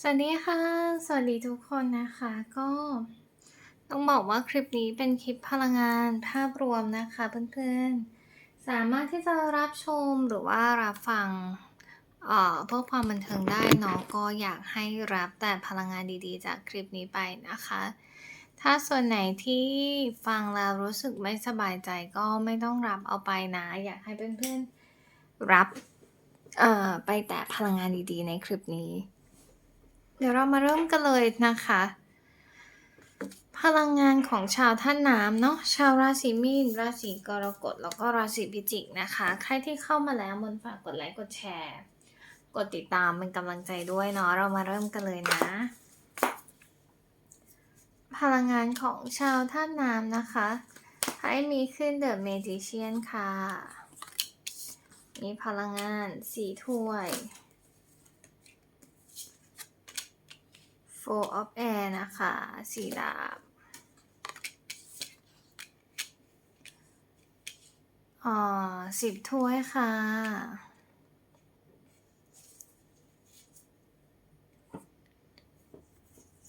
สวัสดีค่ะ สวัสดีทุกคนนะคะ ก็ต้องบอกว่าคลิปนี้เป็นคลิปพลังงานภาพรวมนะคะเพื่อนๆ สามารถที่จะรับชมหรือว่ารับฟังเอ่อพื่อความบันเทิงได้เนาะก็อยากให้รับแต่พลังงานดีๆ จากคลิปนี้ไปนะคะ ถ้าส่วนไหนที่ฟังแล้วรู้สึกไม่สบายใจก็ไม่ต้องรับเอาไปนะ อยากให้เพื่อนๆรับเอ่อไปแต่พลังงานดีๆ ในคลิปนี้ เดี๋ยวเรามาเริ่มกันเลยนะคะ พลังงานของชาวท่านน้ำเนาะชาวราศีมีนราศีกรกฎแล้วก็ราศีพิจิกนะคะ ใครที่เข้ามาแล้วมนฝากกดไลค์กดแชร์ กดติดตามเป็นกำลังใจด้วยเนาะเรามาเริ่มกันเลยนะ พลังงานของชาวท่านน้ำนะคะให้มีขึ้นเดอะเมจิเชียนค่ะมีพลังงานสีถ้วย Four of Air นะคะสีดาบอ่าสิบถ้วยค่ะ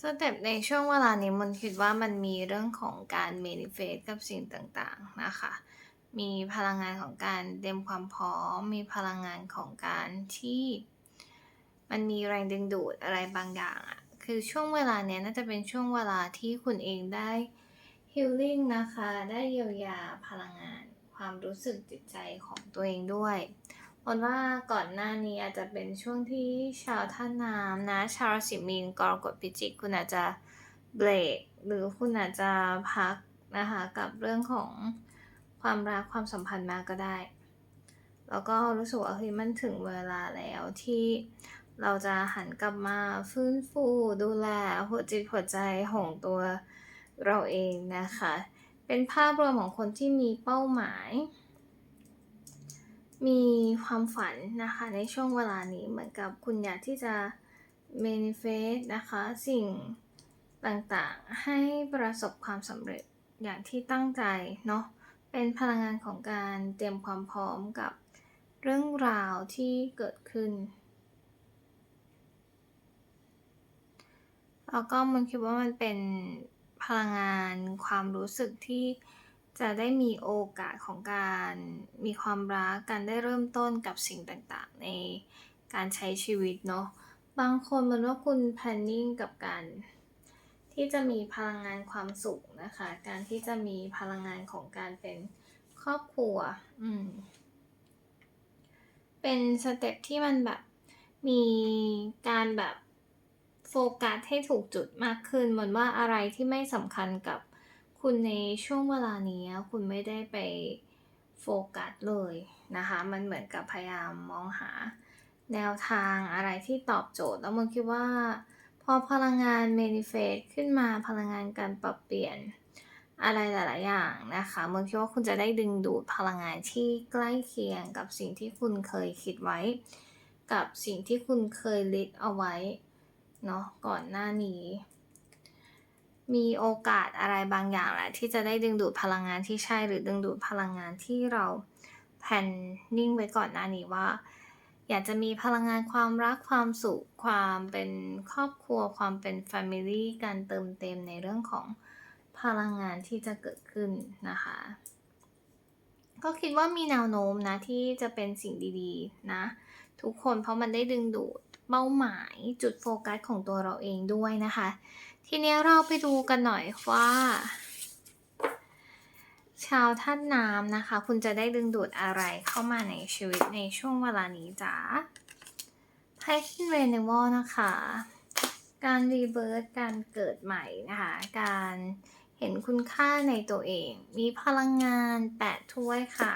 สเต็ปในช่วงเวลานี้มันคิดว่ามันมีเรื่องของการ manifest กับสิ่งต่างๆนะคะ มีพลังงานของการเตรียมความพร้อม มีพลังงานของการที่มันมีแรงดึงดูดอะไรบางอย่างอะ คือช่วงเวลาเนี้ยน่าจะเป็นช่วงเวลาที่คุณเองได้ healing นะคะ ได้เยียวยาพลังงาน ความรู้สึกจิตใจของตัวเองด้วยมนว่าก่อนหน้านี้อาจจะเป็นช่วงที่ชาวท่าน้ำนะ ชาวราศีมีนกรกฎพิจิก คุณอาจจะเบรกหรือคุณอาจจะพักนะคะกับเรื่องของความรักความสัมพันธ์มาก็ได้ แล้วก็รู้สึกว่าเฮ้ยมันถึงเวลาแล้วที่ เราจะหันกลับมาฟื้นฟูดูแลหัวจิตหัวใจของตัวเราเองนะคะ เป็นภาพรวมของคนที่มีเป้าหมาย มีความฝันนะคะในช่วงเวลานี้เหมือนกับคุณอยากที่จะ manifest นะคะสิ่งต่างๆ ให้ประสบความสำเร็จอย่างที่ตั้งใจเนาะเป็นพลังงานของการเตรียมความพร้อมกับเรื่องราวที่เกิดขึ้น แล้วก็มันคิดว่ามันเป็นพลังงานความรู้สึกที่จะได้มีโอกาสของการมีความรักการได้เริ่มต้นกับสิ่งต่างๆ ในการใช้ชีวิตเนาะบางคนมันว่าคุณ planning กับการที่จะมีพลังงานความสุขนะคะ การที่จะมีพลังงานของการเป็นครอบครัว อืม เป็นสเต็ปที่มันแบบมีการแบบ กัสให้ถูกจุดมากขึ้นเหมือนว่าอะไรที่ไม่สำคัญกับคุณในช่วงเวลานี้คุณไม่ได้ไปโฟกัสเลยนะคะ มันเหมือนกับพยายามมองหาแนวทางอะไรที่ตอบโจทย์ แล้วมันคิดว่า พอพลังงาน manifest ขึ้นมาพลังงานการปรับเปลี่ยนอะไรหลาย ๆ อย่างนะคะมันคิดว่าคุณจะได้ดึงดูดพลังงานที่ใกล้เคียงกับสิ่งที่คุณเคยคิดไว้ กับสิ่งที่คุณเคยลิสเอาไว้ เนาะก่อนหน้านี้ มีโอกาสอะไรบางอย่างแหละที่จะได้ดึงดูดพลังงานที่ใช่หรือดึงดูดพลังงานที่เราแพนนิ่งไว้ก่อนหน้านี้ว่า อยากจะมีพลังงานความรักความสุขความเป็นครอบครัวความเป็น Family การเติมเต็มในเรื่องของพลังงานที่จะเกิดขึ้นนะคะ ก็คิดว่ามีแนวโน้มนะที่จะเป็นสิ่งดีๆนะ ทุกคนเพราะมันได้ดึงดูด เป้าหมายจุดโฟกัสของตัวเราเองด้วยนะคะ ทีนี้เราไปดูกันหน่อยว่า ชาวท่านน้ำนะคะ คุณจะได้ดึงดูดอะไรเข้ามาในชีวิตในช่วงเวลานี้จ้าไพ่ขึ้นเรนวอลนะคะ การรีเบิร์ตการเกิดใหม่นะคะ การเห็นคุณค่าในตัวเอง มีพลังงานแปดถ้วยค่ะ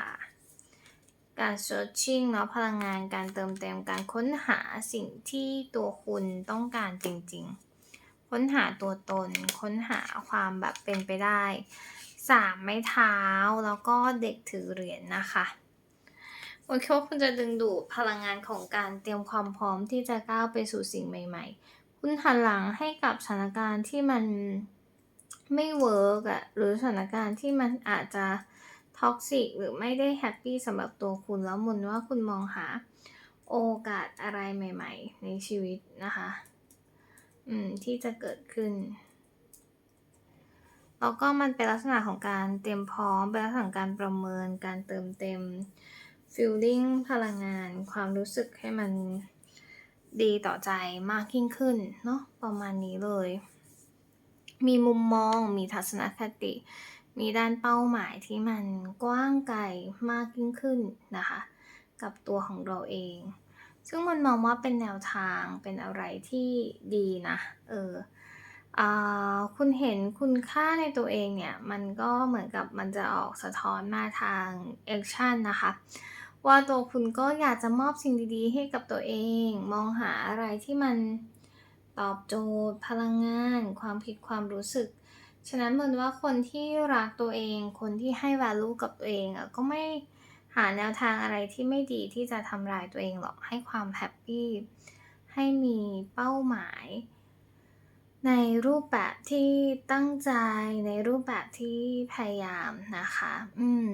การ searching เนาะพลังงานการเติมเต็มการค้นหาสิ่งที่ตัวคุณต้องการจริงๆ ค้นหาตัวตน ค้นหาความแบบเป็นไปได้สามไม้เท้าแล้วก็เด็กถือเหรียญนนะคะโอเคว่าคุณจะดึงดูดพลังงานของการเตรียมความพร้อมที่จะก้าวไปสู่สิ่งใหม่ ๆ คุณหันหลังให้กับสถานการณ์ที่มันไม่เวิร์กอะหรือสถานการณ์ที่มันอาจจะ ท็อกซิกหรือไม่ได้แฮปปี้สำหรับตัวคุณแล้วมุนว่าคุณมองหาโอกาสอะไรใหม่ ๆ ในชีวิตนะคะ อืม ที่จะเกิดขึ้น แล้วก็มันเป็นลักษณะของการเตรียมพร้อม เป็นลักษณะของการประเมิน การเติมเต็ม feeling พลังงาน ความรู้สึกให้มันดีต่อใจมากยิ่งขึ้น เนาะประมาณนี้เลย มีมุมมอง มีทัศนคติ มีด้านเป้าหมายที่มันกว้างไกลมากยิ่งขึ้นนะคะ กับตัวของเราเอง ซึ่งมันมองว่าเป็นแนวทางเป็นอะไรที่ดีนะ เอออ่าคุณเห็นคุณค่าในตัวเองเนี่ย มันก็เหมือนกับมันจะออกสะท้อนมาทางแอคชั่นนะคะ ว่าตัวคุณก็อยากจะมอบสิ่งดีๆ ให้กับตัวเอง มองหาอะไรที่มันตอบโจทย์ พลังงาน ความคิดความรู้สึก ฉะนั้นเหมือนว่าคนที่รักตัวเอง คนที่ให้ value กับตัวเองอะก็ไม่หาแนวทางอะไรที่ไม่ดีที่จะทำร้ายตัวเองหรอกให้ความแฮปปี้ให้มีเป้าหมาย ในรูปแบบที่ตั้งใจในรูปแบบที่พยายามนะคะ อืม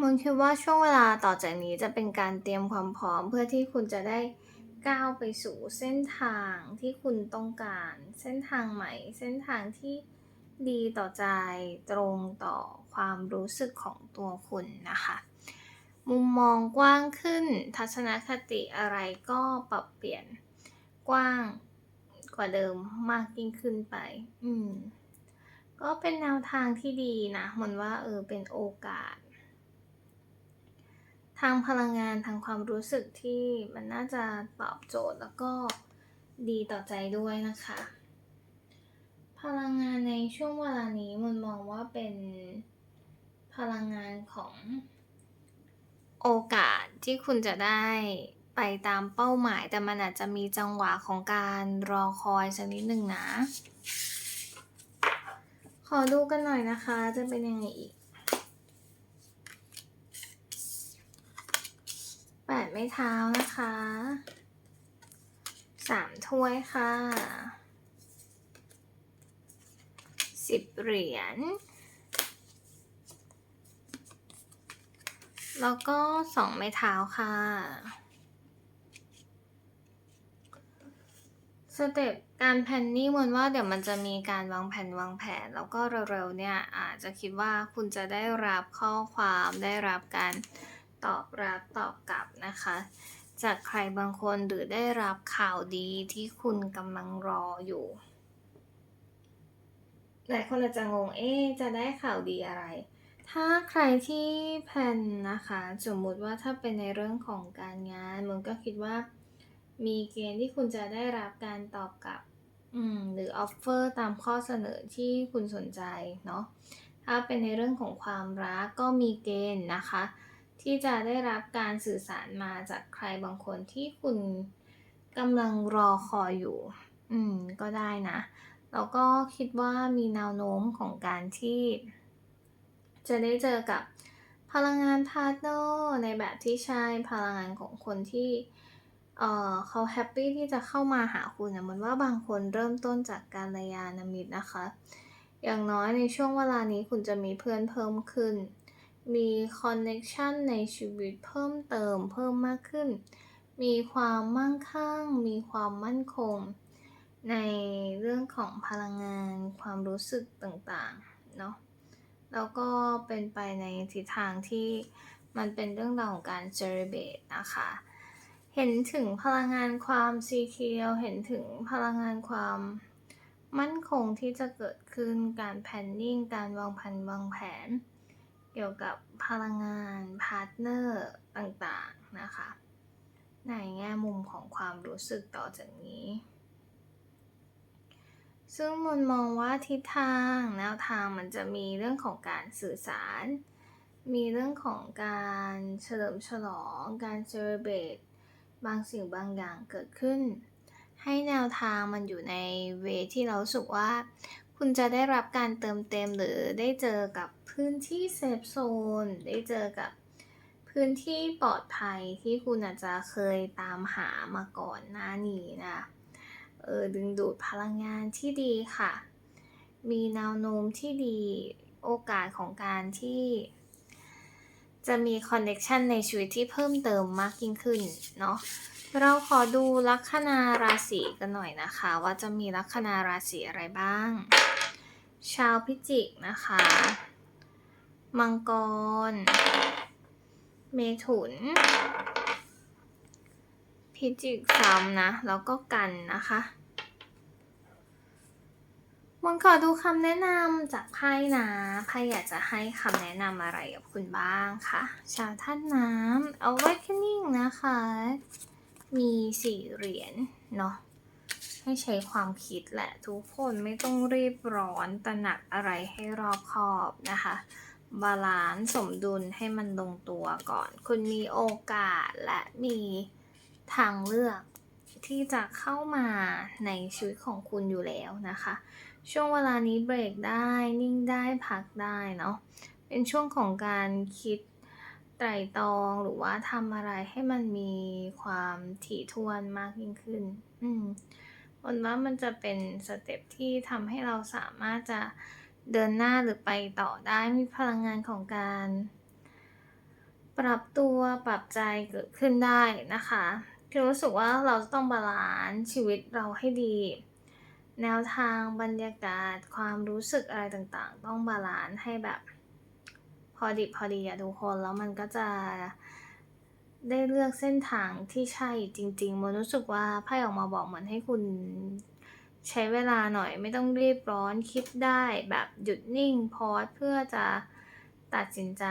มนคิดว่าช่วงเวลาต่อจากนี้จะเป็นการเตรียมความพร้อมเพื่อที่คุณจะได้ก้าวไปสู่เส้นทางที่คุณต้องการ เส้นทางใหม่ เส้นทางที่ ดีต่อใจตรงต่อความรู้สึกของตัวคุณนะคะ มุมมองกว้างขึ้นทัศนคติอะไรก็ปรับเปลี่ยนกว้างกว่าเดิมมากยิ่งขึ้นไป อืม ก็เป็นแนวทางที่ดีนะมันว่าเออเป็นโอกาส ทางพลังงานทางความรู้สึกที่มันน่าจะตอบโจทย์แล้วก็ดีต่อใจด้วยนะคะ พลังงานในช่วงเวลานี้มันมองว่าเป็นพลังงานของโอกาสที่คุณจะได้ไปตามเป้าหมาย แต่มันอาจจะมีจังหวะของการรอคอยสักนิดหนึ่งนะ ขอดูกันหน่อยนะคะ จะเป็นยังไงอีก8ไม้เท้านะคะ3ถ้วยค่ะ 10เหรียญ แล้วก็2ไม้เท้าค่ะสเต็ปการแพนนี่มนว่าเดี๋ยวมันจะมีการวางแผนวางแผน แล้วก็เร็วๆเนี่ยอาจจะคิดว่าคุณจะได้รับข้อความได้รับการตอบรับตอบกลับนะคะ จากใครบางคนหรือได้รับข่าวดีที่คุณกำลังรออยู่ หลายคนอาจจะงง เอ๊จะได้ข่าวดีอะไร ถ้าใครที่แพลนนะคะ สมมุติว่าถ้าเป็นในเรื่องของการงานมนก็คิดว่า มีเกณฑ์ที่คุณจะได้รับการตอบกลับ อืม หรือออฟเฟอร์ตามข้อเสนอที่คุณสนใจเนาะ ถ้าเป็นในเรื่องของความรักก็มีเกณฑ์นะคะ ที่จะได้รับการสื่อสารมาจากใครบางคนที่คุณกำลังรอคอยอยู่ อืม ก็ได้นะ แล้วก็คิดว่ามีแนวโน้มของการที่ จะได้เจอกับพลังงานพาร์ตเนอร์ในแบบที่ใช่พลังงานของคนที่เอ่อเขาแฮปปี้ที่จะเข้ามาหาคุณอะมันว่าบางคนเริ่มต้นจากกัลยาณมิตรนะคะ อย่างน้อยในช่วงเวลานี้คุณจะมีเพื่อนเพิ่มขึ้น มีคอนเน็กชันในชีวิตเพิ่มเติมเพิ่มมากขึ้น มีความมั่งคั่ง มีความมั่นคง ในเรื่องของพลังงานความรู้สึกต่างๆเนาะแล้วก็เป็นไปในทิศทางที่มันเป็นเรื่องราวของการ celebrate นะคะ เห็นถึงพลังงานความสีเขียวเห็นถึงพลังงานความมั่นคงที่จะเกิดขึ้นการ planning การวางแผนวางแผน เกี่ยวกับพลังงานพาร์ตเนอร์ต่างๆนะคะ ในแง่มุมของความรู้สึกต่อจากนี้ ซึ่งมนมองว่าทิศทางแนวทางมันจะมีเรื่องของการสื่อสาร มีเรื่องของการเฉลิมฉลอง การ celebrate บางสิ่งบางอย่างเกิดขึ้น ให้แนวทางมันอยู่ในเวที่เราสึกว่า คุณจะได้รับการเติมเต็มหรือได้เจอกับพื้นที่เซฟโซน ได้เจอกับพื้นที่ปลอดภัยที่คุณอาจจะเคยตามหามาก่อนหน้านี้นะ ออดึงดูดพลังงานที่ดีค่ะ มีแนวโน้มที่ดีโอกาสของการที่ จะมีคอนเน็ชันในชีวิตที่เพิ่มเติมมากยิ่งขึ้นเนาะเราขอดูลัคนาราศีกันหน่อยนะคะ ว่าจะมีลัคนาราศีอะไรบ้าง ชาวพิจิกนะคะ มังกร เมถุน พิจิกซ้ำนะ แล้วก็กันนะคะมันขอดูคำแนะนำจากไพ่นะไพ่อยากจะให้คำแนะนำอะไรกับคุณบ้างคะชาวท่านน้ำ awakening นะคะ มีสี่เหรียญเนาะให้ใช้ความคิดแหละทุกคนไม่ต้องรีบร้อนตระหนักอะไรให้รอบคอบนะคะ บาลานซ์สมดุลให้มันลงตัวก่อน คุณมีโอกาสและมี ทางเลือกที่จะเข้ามาในชีวิตของคุณอยู่แล้วนะคะ ช่วงเวลานี้เบรกได้นิ่งได้พักได้เนาะเป็นช่วงของการคิดไตรตรองหรือว่าทำอะไรให้มันมีความถี่ถ้วนมากยิ่งขึ้น อืมวันว่ามันจะเป็นสเต็ปที่ทำให้เราสามารถจะเดินหน้าหรือไปต่อได้มีพลังงานของการ ปรับตัวปรับใจเกิดขึ้นได้นะคะ คือรู้สึกว่าเราจะต้องบาลานซ์ชีวิตเราให้ดี แนวทางบรรยากาศความรู้สึกอะไรต่างๆ ต้องบาลานซ์ให้แบบ พอดิบพอดีอะทุกคนแล้วมันก็จะได้เลือกเส้นทางที่ใช่จริงๆมันรู้สึกว่าไพ่ออกมาบอกเหมือนให้คุณใช้เวลาหน่อยไม่ต้องรีบร้อนคิดได้แบบหยุดนิ่งพอสเพื่อจะตัดสินใจ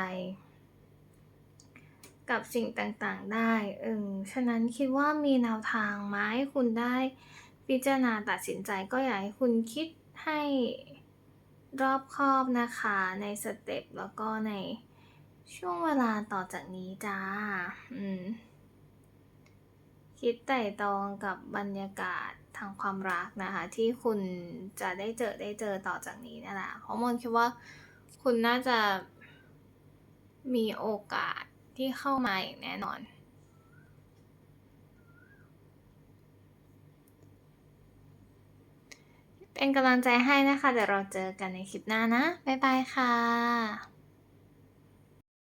กับสิ่งต่างๆ ได้เออฉะนั้นคิดว่ามีแนวทางมาให้คุณได้พิจารณาตัดสินใจก็อยากให้คุณคิดให้รอบคอบนะคะในสเต็ปแล้วก็ในช่วงเวลาต่อจากนี้จ้า อืม คิดไต่ตรองกับบรรยากาศทางความรักนะคะ ที่คุณจะได้เจอได้เจอต่อจากนี้นั่นแหละเพราะมนคิดว่าคุณน่าจะมีโอกาส ที่เข้ามาอย่างแน่นอน เป็นกำลังใจให้นะคะ เดี๋ยวเราเจอกันในคลิปหน้านะ บ๊ายบายค่ะ